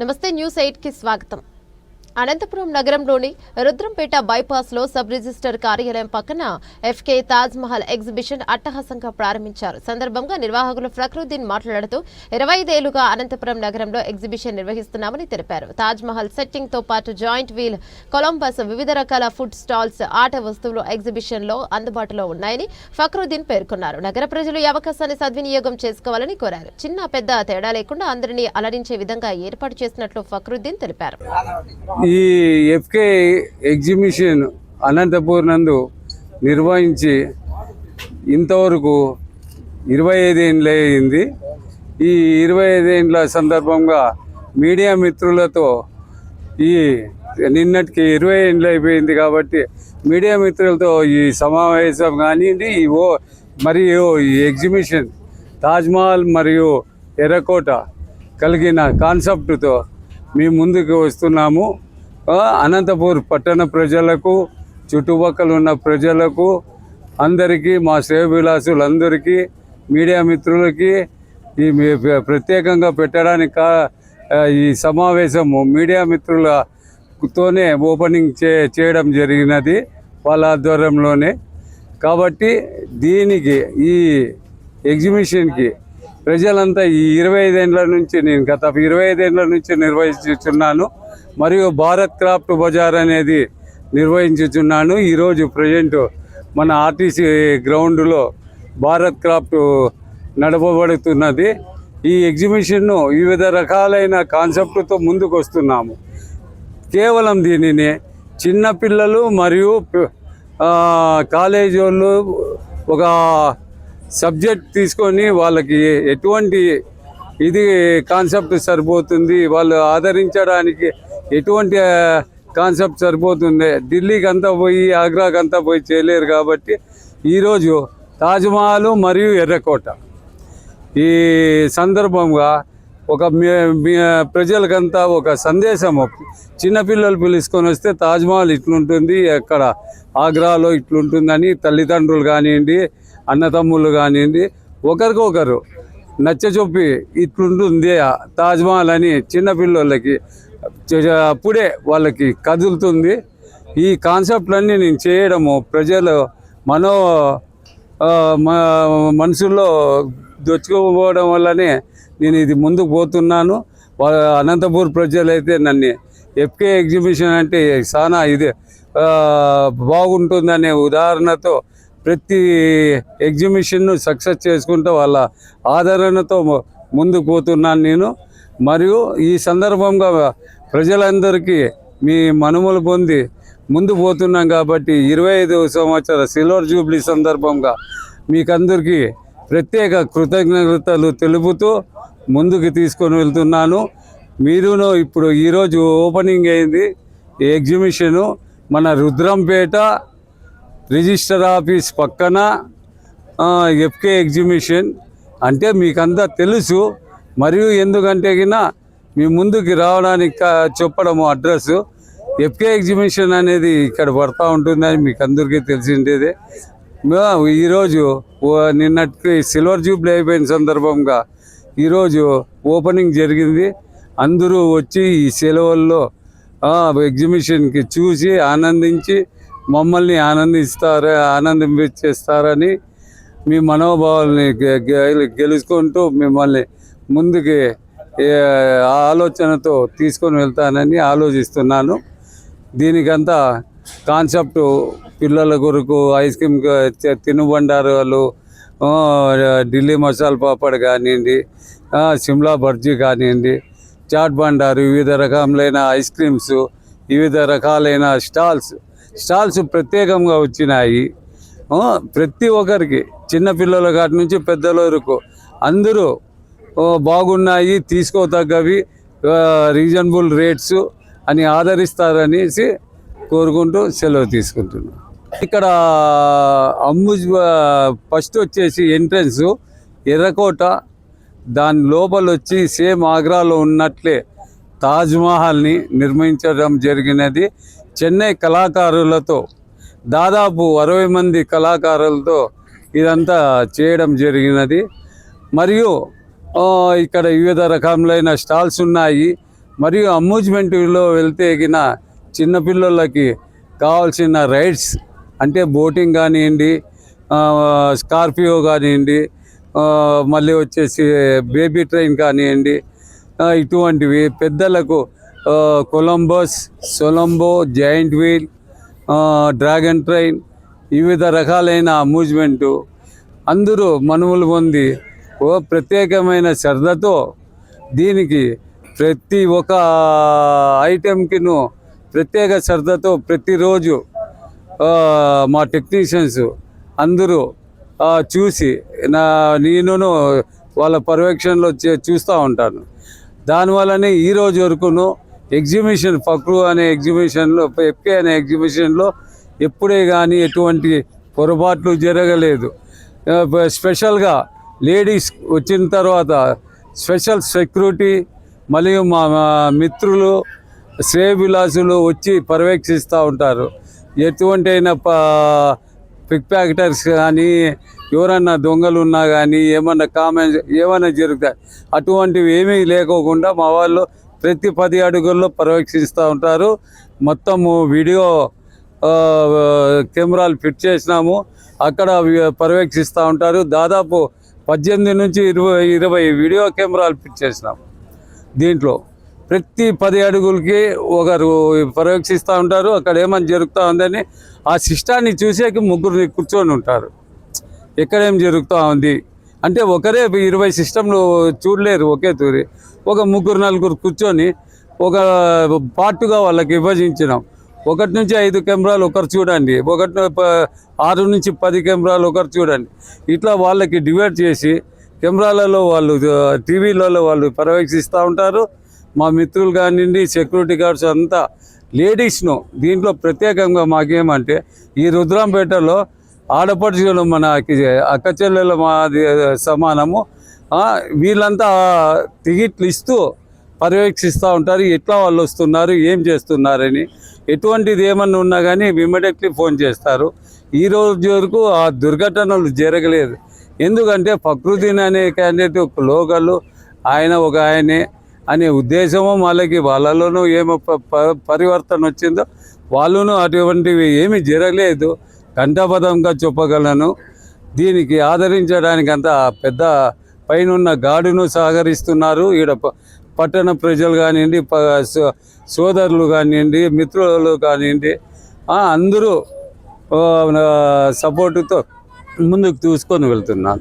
నమస్తే న్యూస్ ఎయిట్కి స్వాగతం. అనంతపురం నగరంలోని రుద్రంపేట బైపాస్లో సబ్ రిజిస్టర్ కార్యాలయం పక్కన ఎఫ్కే తాజ్ మహల్ ఎగ్జిబిషన్ అట్టహాసంగా ప్రారంభించారు. సందర్భంగా నిర్వాహకులు ఫక్రుద్దీన్ మాట్లాడుతూ ఇరవై ఐదేళ్ళుగా అనంతపురం నగరంలో ఎగ్జిబిషన్ నిర్వహిస్తున్నామని తెలిపారు. తాజ్ మహల్ సెట్టింగ్తో పాటు జాయింట్ వీల్ కొలంబస్ వివిధ రకాల ఫుడ్ స్టాల్స్ ఆట వస్తువులు ఎగ్జిబిషన్లో అందుబాటులో ఉన్నాయని ఫక్రుద్దీన్ పేర్కొన్నారు. నగర ప్రజలు ఈ అవకాశాన్ని సద్వినియోగం చేసుకోవాలని కోరారు. చిన్న పెద్ద తేడా లేకుండా అందరినీ అలరించే విధంగా ఏర్పాటు చేసినట్లు ఫక్రుద్దీన్ తెలిపారు. ఈ ఎఫ్కే ఎగ్జిబిషన్ అనంతపూర్ నందు నిర్వహించి ఇంతవరకు ఇరవై ఐదేళ్ళు అయింది. ఈ ఇరవై ఐదేండ్ల సందర్భంగా మీడియా మిత్రులతో ఈ నిన్నటికి ఇరవై ఏళ్ళు అయిపోయింది కాబట్టి మీడియా మిత్రులతో ఈ సమావేశం కానివ్వండి ఓ మరియు ఈ ఎగ్జిబిషన్ తాజ్మహల్ మరియు ఎర్రకోట కలిగిన కాన్సెప్ట్తో మేము ముందుకు వస్తున్నాము. అనంతపూర్ పట్టణ ప్రజలకు చుట్టుపక్కల ఉన్న ప్రజలకు అందరికీ మా శ్రేయభిలాసులందరికీ మీడియా మిత్రులకి ఈ ప్రత్యేకంగా పెట్టడానికి ఈ సమావేశము మీడియా మిత్రులతోనే ఓపెనింగ్ చే చేయడం జరిగినది వాళ్ళ ఆధ్వర్యంలోనే. కాబట్టి దీనికి ఈ ఎగ్జిబిషన్కి ప్రజలంతా ఈ ఇరవై ఐదేండ్ల నుంచి నేను గత ఇరవై ఐదేండ్ల నుంచి నిర్వహించుచున్నాను. మరియు భారత్ క్రాఫ్ట్ బజార్ అనేది నిర్వహించుచున్నాను. ఈరోజు ప్రజెంట్ మన ఆర్టీసీ గ్రౌండ్లో భారత్ క్రాఫ్ట్ నడపబడుతున్నది. ఈ ఎగ్జిబిషన్ను వివిధ రకాలైన కాన్సెప్ట్తో ముందుకు వస్తున్నాము కేవలం దీనిని చిన్నపిల్లలు మరియు కాలేజీ వాళ్ళు ఒక సబ్జెక్ట్ తీసుకొని వాళ్ళకి ఎటువంటి ఇది కాన్సెప్ట్ సరిపోతుంది వాళ్ళు ఆదరించడానికి ఎటువంటి కాన్సెప్ట్ సరిపోతుంది. ఢిల్లీకి అంతా పోయి ఆగ్రాకి అంతా పోయి చేయలేరు కాబట్టి ఈరోజు తాజ్మహల్ మరియు ఎర్రకోట. ఈ సందర్భంగా ఒక మీ- ప్రజలకంతా ఒక సందేశం చిన్నపిల్లలు పిలుచుకొని వస్తే తాజ్మహల్ ఇట్లుంటుంది ఎక్కడ ఆగ్రాలో ఇట్లుంటుందని తల్లిదండ్రులు కానివ్వండి అన్నతమ్ముళ్ళు కానివ్వండి ఒకరికొకరు నచ్చచొప్పి ఇట్లుంటుంది తాజ్మహల్ అని చిన్నపిల్లలకి అప్పుడే వాళ్ళకి కదులుతుంది. ఈ కాన్సెప్ట్లన్నీ నేను చేయడము ప్రజలు మనో మనుషుల్లో దొచ్చుకోపోవడం వల్లనే నేను ఇది ముందుకు పోతున్నాను. అనంతపూర్ ప్రజలైతే నన్ను ఎఫ్కే ఎగ్జిబిషన్ అంటే చాలా ఇది బాగుంటుందనే ఉదాహరణతో ప్రతి ఎగ్జిబిషన్ను సక్సెస్ చేసుకుంటూ వాళ్ళ ఆదరణతో ముందుకు పోతున్నాను నేను. మరియు ఈ సందర్భంగా ప్రజలందరికీ మీ మనుమలు పొంది ముందు పోతున్నాం కాబట్టి ఇరవై ఐదు సంవత్సర సిల్వర్ జూబ్లీ సందర్భంగా మీకందరికీ ప్రత్యేక కృతజ్ఞతలు తెలుపుతూ ముందుకు తీసుకొని వెళ్తున్నాను. మీరును ఇప్పుడు ఈరోజు ఓపెనింగ్ అయింది. ఈ ఎగ్జిబిషను మన రుద్రంపేట రిజిస్టర్ ఆఫీస్ పక్కన ఎఫ్కే ఎగ్జిబిషన్ అంటే మీకంతా తెలుసు. మరియు ఎందుకంటే గిన మీ ముందుకి రావడానికి చెప్పడము అడ్రస్ ఎఫ్కే ఎగ్జిబిషన్ అనేది ఇక్కడ పడతా ఉంటుందని మీకు అందరికీ తెలిసిండేదే ఈరోజు ఓ- నిన్నటికి సిల్వర్ జూబ్లీ అయిపోయిన సందర్భంగా ఈరోజు ఓపెనింగ్ జరిగింది. అందరూ వచ్చి ఈ సెలవుల్లో ఎగ్జిబిషన్కి చూసి ఆనందించి మమ్మల్ని ఆనందిస్తారు ఆనందించేస్తారని మీ మనోభావాల్ని గె- గె- గెలుచుకుంటూ మిమ్మల్ని ముందుకి ఆలోచనతో తీసుకొని వెళ్తానని ఆలోచిస్తున్నాను. దీనికంతా కాన్సెప్ట్ పిల్లల కొరకు ఐస్ క్రీమ్ తినుబండారాలు ఢిల్లీ మసాలా పాపడ్ కానివ్వండి సిమ్లా బర్జీ కానివ్వండి చాట్ బండారు వివిధ రకములైన ఐస్ క్రీమ్స్ వివిధ రకాలైన స్టాల్స్ స్టాల్స్ ప్రత్యేకంగా వచ్చినాయి. ప్రతి ఒక్కరికి చిన్నపిల్లల కాటి నుంచి పెద్దల వరకు అందరూ బాగున్నాయి తీసుకోతగ్గవి రీజనబుల్ రేట్స్ అని ఆదరిస్తారనేసి కోరుకుంటూ సెలవు తీసుకుంటున్నాను ఇక్కడ అమ్ముజ్ ఫస్ట్ వచ్చేసి ఎంట్రన్స్ ఎర్రకోట దాని లోపల వచ్చి సేమ్ ఆగ్రాలో ఉన్నట్లే తాజ్మహల్ని నిర్మించడం జరిగినది. చెన్నై కళాకారులతో దాదాపు అరవై మంది కళాకారులతో ఇదంతా చేయడం జరిగినది. మరియు ఇక్కడ వివిధ రకములైన స్టాల్స్ ఉన్నాయి. మరియు అమ్యూజ్మెంట్లో వెళ్తే గిన చిన్నపిల్లలకి కావాల్సిన రైడ్స్ అంటే బోటింగ్ కానివ్వండి స్కార్పియో కానివ్వండి మళ్ళీ వచ్చేసి బేబీ ట్రైన్ కానివ్వండి ఇటువంటివి. పెద్దలకు కొలంబస్ సొలంబో జాయింట్ వీల్ డ్రాగన్ ట్రైన్ వివిధ రకాలైన అమ్యూజ్మెంటు. అందరూ మనువులు పొంది ఓ ప్రత్యేకమైన శ్రద్ధతో దీనికి ప్రతి ఒక్క ఐటెంకిను ప్రత్యేక శ్రద్ధతో ప్రతిరోజు మా టెక్నీషియన్స్ అందరూ చూసి నా నేనును వాళ్ళ పర్యవేక్షణలో చే- చూస్తూ ఉంటాను. దానివల్లనే ఈ రోజు వరకును ఎగ్జిబిషన్ ఫక్రు అనే ఎగ్జిబిషన్లో ఎప్పే అనే ఎగ్జిబిషన్లో ఎప్పుడే కానీ ఎటువంటి పొరపాట్లు జరగలేదు. స్పెషల్గా లేడీస్ వచ్చిన తర్వాత స్పెషల్ సెక్యూరిటీ మరియు మా మిత్రులు శ్రేయభిలాసులు వచ్చి పర్యవేక్షిస్తూ ఉంటారు. ఎటువంటి అయినా పిక్ ప్యాకెటర్స్ కానీ ఎవరన్నా దొంగలు ఉన్నా కానీ ఏమన్నా కామెంట్స్ ఏమైనా జరుగుతాయి అటువంటివి ఏమీ లేకోకుండా మా వాళ్ళు ప్రతి పది అడుగుల్లో పర్యవేక్షిస్తూ ఉంటారు. మొత్తము వీడియో కెమెరాలు ఫిట్ చేసినాము. అక్కడ పర్యవేక్షిస్తూ ఉంటారు. దాదాపు పద్దెనిమిది నుంచి ఇరవై ఇరవై వీడియో కెమెరాలు ఫిట్ చేసినాం దీంట్లో. ప్రతి పది అడుగులకి ఒకరు పర్యవేక్షిస్తూ ఉంటారు. అక్కడ ఏమని జరుగుతూ ఉందని ఆ సిస్టాన్ని చూసేకి ముగ్గురు కూర్చొని ఉంటారు. ఎక్కడేం జరుగుతూ ఉంది? అంటే ఒకరే ఇరవై సిస్టంలు చూడలేరు ఒకే తూరి. ఒక ముగ్గురు నలుగురు కూర్చొని ఒక పార్టుగా వాళ్ళకి విభజించినాం. ఒకటి నుంచి ఐదు కెమెరాలు ఒకరు చూడండి. ఒకటి ఆరు నుంచి పది కెమెరాలు ఒకరు చూడండి. ఇట్లా వాళ్ళకి డివైడ్ చేసి కెమెరాలలో వాళ్ళు టీవీలలో వాళ్ళు పర్యవేక్షిస్తూ ఉంటారు. మా మిత్రులు కానివ్వండి సెక్యూరిటీ గార్డ్స్ అంతా లేడీస్ను దీంట్లో ప్రత్యేకంగా మాకేమంటే ఈ రుద్రాంపేటలో ఆడపడుచులు మనకి అక్క చెల్లెల మాది సమానము. వీళ్ళంతా టికెట్లు ఇస్తూ పర్యవేక్షిస్తూ ఉంటారు. ఎట్లా వాళ్ళు వస్తున్నారు ఏం చేస్తున్నారని. ఎటువంటిది ఏమన్నా ఉన్నా కానీ ఇమ్మీడియట్లీ ఫోన్ చేస్తారు. ఈ రోజు వరకు ఆ దుర్ఘటనలు జరగలేదు. ఎందుకంటే ఫక్రుద్దీన్ అనే క్యాండిడేట్ ఒక లోకలు ఆయన ఒక ఆయనే అనే ఉద్దేశము వాళ్ళకి వాళ్ళలోనూ ఏమో ప- పరివర్తన వచ్చిందో వాళ్ళను అటువంటివి ఏమీ జరగలేదు. కంఠపదంగా చెప్పగలను దీనికి ఆదరించడానికి అంత పెద్ద పైనున్న గాడును సహకరిస్తున్నారు. ఈడ ప- పట్టణ ప్రజలు కానివ్వండి సోదరులు కానివ్వండి మిత్రులు కానివ్వండి అందరూ సపోర్టుతో ముందుకు తీసుకొని వెళ్తున్నారు.